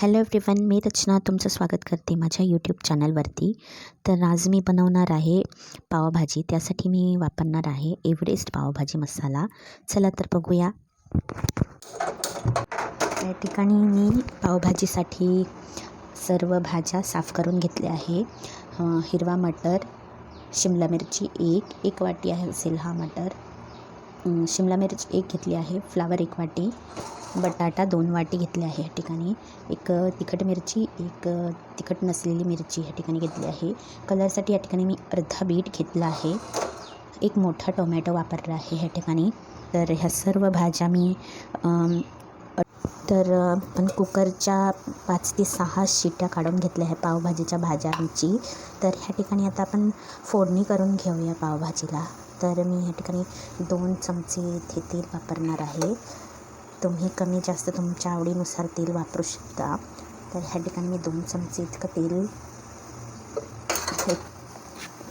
Hello everyone मी रचना तुमचं स्वागत करते माझ्या यूट्यूब चॅनलवरती तर आज मी बनवणार आहे पावभाजी. त्यासाठी मी वापरणार आहे एव्हरेस्ट पावभाजी मसाला. चला तर बघूया. या ठिकाणी मी पावभाजीसाठी सर्व भाज्या साफ करून घेतल्या आहे. हिरवा मटर शिमला मिरची एक एक वाटी आहे असेल हा मटर. शिमला मिरच एक घेतली आहे फ्लावर एक वाटी बटाटा दोन वाटी घेतले आहे या ठिकाणी. एक तिखट मिरची एक तिखट नसलेली मिरची या ठिकाणी घेतली आहे. कलरसाठी या ठिकाणी मी अर्धा बीट घेतला आहे. एक मोठा टोमॅटो वापरला आहे ह्या ठिकाणी. तर ह्या सर्व भाज्या मी तर पण कुकरच्या पाच ते सहा शिट्या काढून घेतल्या आहे पावभाजीच्या भाज्यांची. तर ह्या ठिकाणी आता आपण फोडणी करून घेऊया पावभाजीला. तर मी ह्या ठिकाणी दोन चमचे इथे तेल वापरणार आहे. तुम्ही कमी जास्त तुमच्या आवडीनुसार तेल वापरू शकता. तर ह्या ठिकाणी मी दोन चमचे इतकं तेल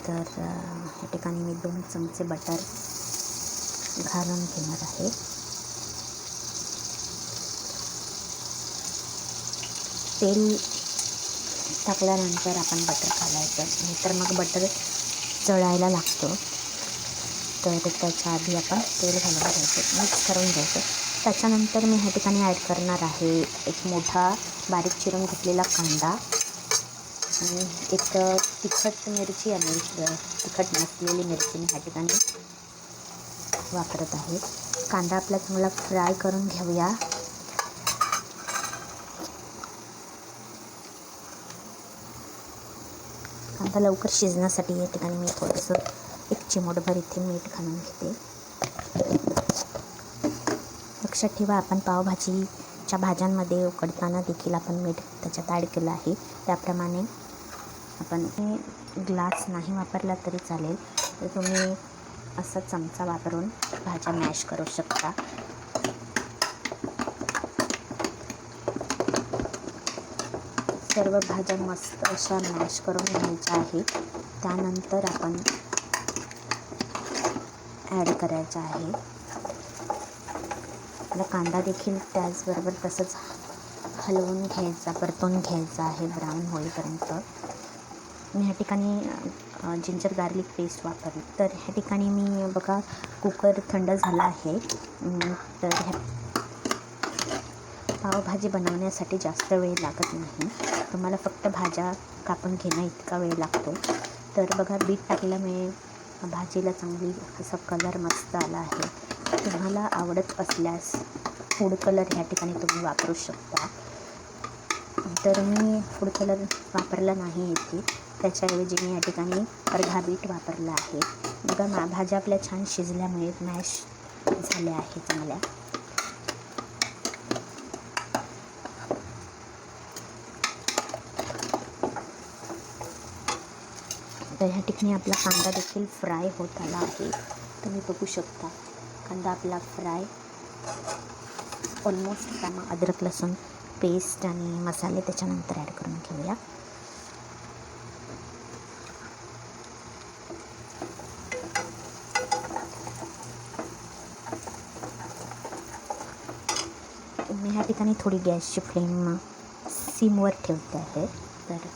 तर ह्या ठिकाणी मी दोन चमचे बटर घालून घेणार आहे. तेल टाकल्यानंतर आपण बटर घालायचं. नाहीतर मग बटर चढायला लागतो. तर त्याच्या आधी आपण तेल घालून घ्यायचं मिक्स करून घ्यायचं. त्याच्यानंतर मी ह्या ठिकाणी ॲड करणार आहे एक मोठा बारीक चिरून घेतलेला कांदा आणि एक तिखट मिरची आणि तिखट नसलेली मिरची मी ह्या ठिकाणी वापरत आहे. कांदा आपला चांगला फ्राय करून घेऊया. कांदा लवकर शिजण्यासाठी या ठिकाणी मी थोडंसं एक चिमूटभर इथे मीठ घालून घेते. लक्षात ठेवा आपण पावभाजीच्या भाज्यांमध्ये उकडताना देखील आपण मीठ त्याच्यात ॲड केलं आहे. त्याप्रमाणे आपण ग्लास नाही वापरला तरी चालेल. तर तुम्ही असा चमचा वापरून भाज्या मॅश करू शकता. सर्व भाज्या मस्त अशा मॅश करून घ्यायच्या आहे त्यानंतर आपण ॲड करायचा आहे. आपला कांदा देखील त्याचबरोबर तसंच हलवून घ्यायचा परतून घ्यायचा आहे ब्राऊन होईपर्यंत. मी ह्या ठिकाणी जिंजर गार्लिक पेस्ट वापरली. तर ह्या ठिकाणी मी बघा कुकर थंड झाला आहे. तर ह्या पावभाजी बनवण्यासाठी जास्त वेळ लागत नाही. तुम्हाला फक्त भाज्या कापून घेणं इतका वेळ लागतो. तर बघा बीट टाकल्यामुळे भाजीला चांगली असा कलर मस्त आला आहे. तुम्हाला आवडत असल्यास फूड कलर ह्या ठिकाणी तुम्ही वापरू शकता. तर मी फूड कलर वापरला नाही इथे. त्याच्याऐवजी मी या ठिकाणी अर्धा बीट वापरला आहे. बघा मा भाज्या आपल्या छान शिजल्यामुळे मॅश झाल्या आहे चांगल्या तर ह्या ठिकाणी आपला कांदा देखील फ्राय होत आला आहे. तुम्ही बघू शकता कांदा आपला फ्राय ऑलमोस्ट त्यामुळे अद्रक लसूण पेस्ट आणि मसाले त्याच्यानंतर ॲड करून घेऊया. मी ह्या ठिकाणी थोडी गॅसची फ्लेम सिमवर ठेवते आहे. तर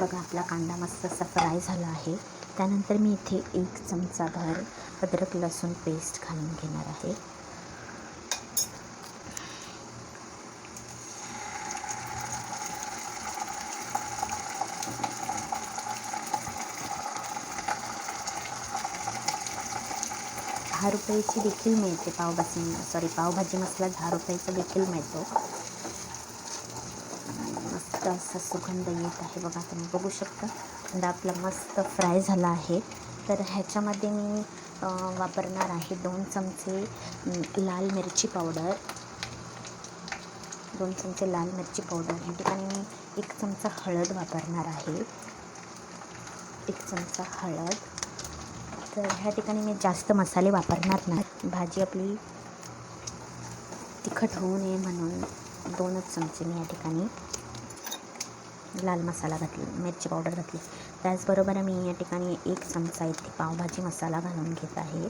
बघा आपला कांदा मस्त असा फ्राय झाला आहे. त्यानंतर मी इथे एक चमचा भर अद्रक लसूण पेस्ट घालून घेणार आहे. दहा रुपयाची देखील मिळते पावभाजी सॉरी पावभाजी मसाला दहा रुपयाचा देखील मिळतो. मस्त असा सुगंध येत आहे बघा तुम्ही बघू शकता. कांदा आपला मस्त फ्राय झाला आहे. तर ह्याच्यामध्ये मी वापरणार आहे दोन चमचे लाल मिरची पावडर. दोन चमचे लाल मिरची पावडर. ह्या ठिकाणी मी एक चमचा हळद वापरणार आहे. एक चमचा हळद. तर ह्या ठिकाणी मी जास्त मसाले वापरणार नाही. भाजी आपली तिखट होऊ नये म्हणून दोनच चमचे मी या ठिकाणी लाल मसाला घातली मिरची पावडर घातली. त्याचबरोबर मी या ठिकाणी एक चमचा इथे पावभाजी मसाला घालून घेत आहे.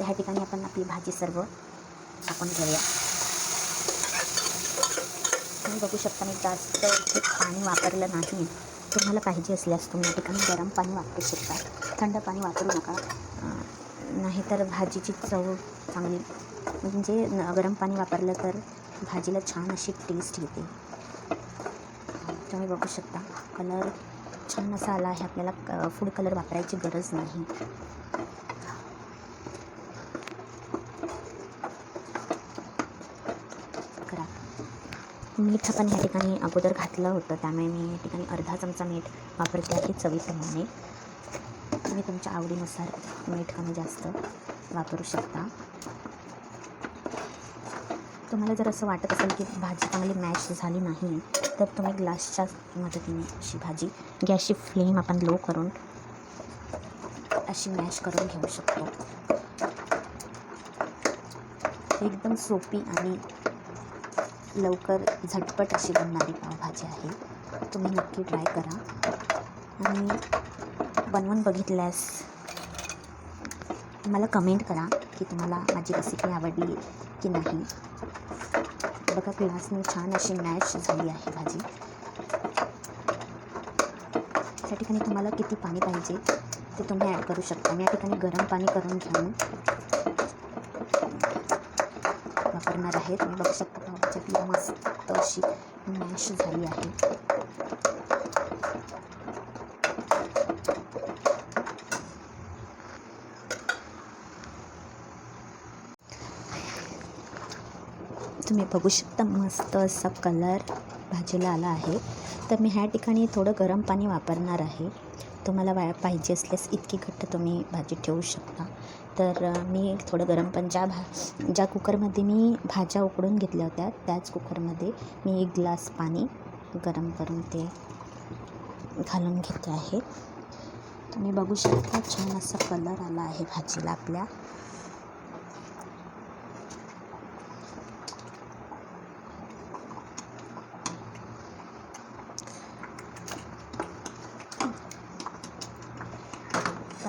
ह्या ठिकाणी आपण आपली भाजी सर्व टाकून घेऊया तुम्ही बघू शकता मी जास्त पाणी वापरलं नाही. तुम्हाला पाहिजे असल्यास तुम्ही या ठिकाणी गरम पाणी वापरू शकता. थंड पाणी वापरू नका. नाहीतर भाजीची चव चांगली म्हणजे न- गरम पाणी वापरलं तर भाजीला छान अशी टेस्ट येते तुम्ही बघू शकता कलर छान असा आला आहे. आपल्याला फूड कलर वापरायची गरज नाही. करा. मीठ पण ह्या ठिकाणी अगोदर घातलं होतं. त्यामुळे मी या ठिकाणी अर्धा चमचा मीठ वापरते आहे चवीप्रमाणे. तुम्ही तुमच्या आवडीनुसार मीठ कमी जास्त वापरू शकता. तुम्हाला जर असं वाटत असेल की भाजी चांगली मॅश झाली नाही तर तुम्ही ग्लासच्या मदतीने अशी भाजी गॅसची फ्लेम आपण लो करून अशी मॅश करून घेऊ शकतो. एकदम सोपी आणि लवकर झटपट अशी बनणारी पावभाजी आहे. तुम्ही नक्की ट्राय करा. आणि बनवून बघितल्यास मला कमेंट करा की तुम्हाला माझी रेसिपी आवडली की नाही. बघा ग्लासने छान अशी मॅच झाली आहे भाजी त्या ठिकाणी तुम्हाला किती पाणी पाहिजे ते तुम्ही ॲड करू शकता. मी या ठिकाणी गरम पाणी करून घेऊन वापरणार आहे. तुम्ही बघू शकता मस्त अशी मॅश झाली आहे. तुम्ही बघू शकता मस्त असा कलर भाजीला आला आहे. तर मी ह्या ठिकाणी थोडं गरम पाणी वापरणार आहे. तुम्हाला वा पाहिजे असल्यास इतकी घट्ट तुम्ही भाजी ठेवू शकता. तर मी थोडं गरम पण ज्या भा ज्या कुकरमध्ये मी भाज्या उकडून घेतल्या होत्या त्याच कुकरमध्ये मी एक ग्लास पाणी गरम करून ते घालून घेते आहे. तुम्ही बघू शकता छान असा कलर आला आहे भाजीला आपल्या.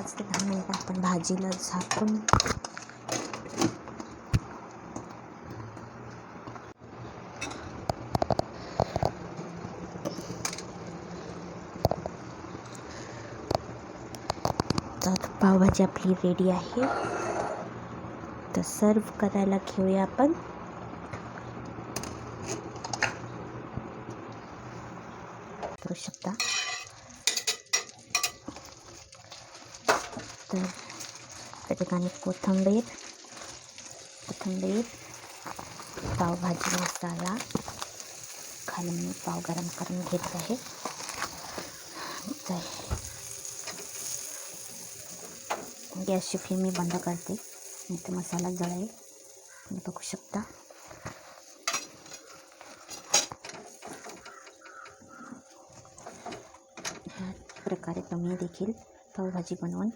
पाच ते दहा मिनटं आपण भाजीला झाकून. तर पावभाजी आपली रेडी आहे. तर सर्व करायला घेऊया आपण. करू शकता? तर त्या ठिकाणी कोथिंबीर कोथंबीर पावभाजी मसाला खाली मी पाव गरम करून घेत आहे तर गॅसची फ्लेम मी बंद करते मी तर मसाला जळेल तुम्ही बघू शकता ह्या प्रकारे तुम्ही देखील पावभाजी बनवून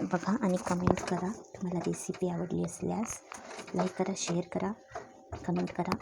बघा आणि कमेंट करा. तुम्हाला रेसिपी आवडली असल्यास लाईक करा शेअर करा कमेंट करा.